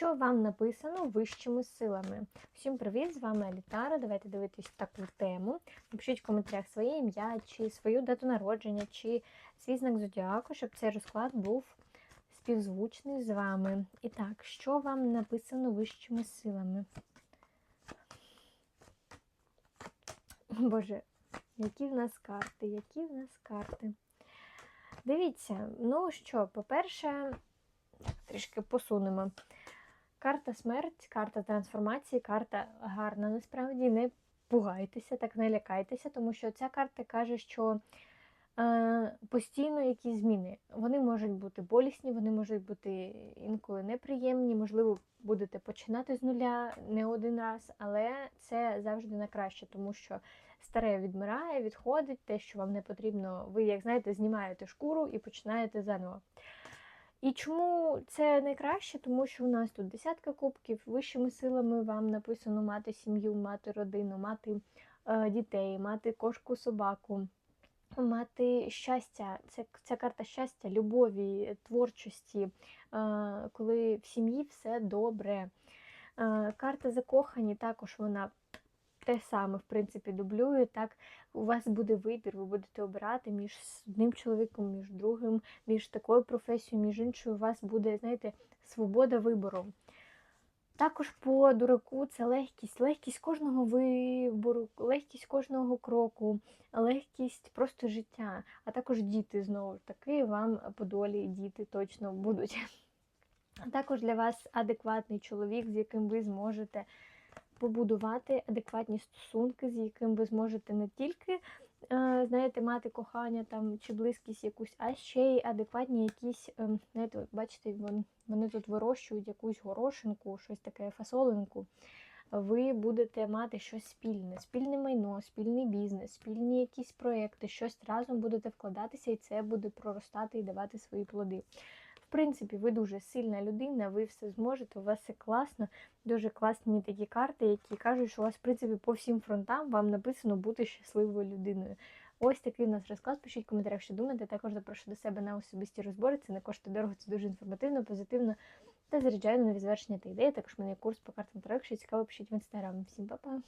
Що вам написано вищими силами? Всім привіт! З вами Алітара. Давайте дивитись таку тему. Напишіть в коментарях своє ім'я, чи свою дату народження, чи свій знак зодіаку, щоб цей розклад був співзвучний з вами. І так, що вам написано вищими силами? Боже, які в нас карти, які в нас карти. Дивіться, ну що, по-перше, трішки посунемо. Карта смерть, карта трансформації, карта гарна. Насправді не пугайтеся, так не лякайтеся, тому що ця карта каже, що е, постійно якісь зміни. Вони можуть бути болісні, вони можуть бути інколи неприємні, можливо, будете починати з нуля не один раз, але це завжди на краще, тому що старе відмирає, відходить, те, що вам не потрібно, ви, як знаєте, знімаєте шкуру і починаєте заново. І чому це найкраще? Тому що у нас тут десятка кубків, вищими силами вам написано мати сім'ю, мати родину, мати е, дітей, мати кошку, собаку, мати щастя. Це ця карта щастя, любові, творчості, е, коли в сім'ї все добре. Е, карта закохані також вона те саме, в принципі, дублює. Так, у вас буде вибір, ви будете обирати між одним чоловіком, між другим, між такою професією, між іншою. У вас буде, знаєте, свобода вибору. Також по дураку це легкість, легкість кожного вибору, легкість кожного кроку, легкість просто життя, а також діти знову ж таки вам по долі діти точно будуть. А також для вас адекватний чоловік, з яким ви зможете побудувати адекватні стосунки, з яким ви зможете не тільки, е, знаєте, мати кохання там чи близькість якусь, а ще й адекватні якісь, ем, знаєте, бачите, вони тут вирощують якусь горошинку, щось таке фасолинку. Ви будете мати щось спільне, спільне майно, спільний бізнес, спільні якісь проекти, щось разом будете вкладатися, і це буде проростати і давати свої плоди. Принципі, ви дуже сильна людина, ви все зможете, у вас все класно, дуже класні такі карти, які кажуть, що у вас, в принципі, по всім фронтам вам написано бути щасливою людиною. Ось такий у нас розклад. Пишіть в коментарях, що думаєте. Також запрошую до себе на особисті розбори. Це не коштує дорого, це дуже інформативно, позитивно та заряджає на нові та ідеї. Також в мене є курс по картам Таро. Якщо цікаво, пишіть в інстаграм. Всім па-па!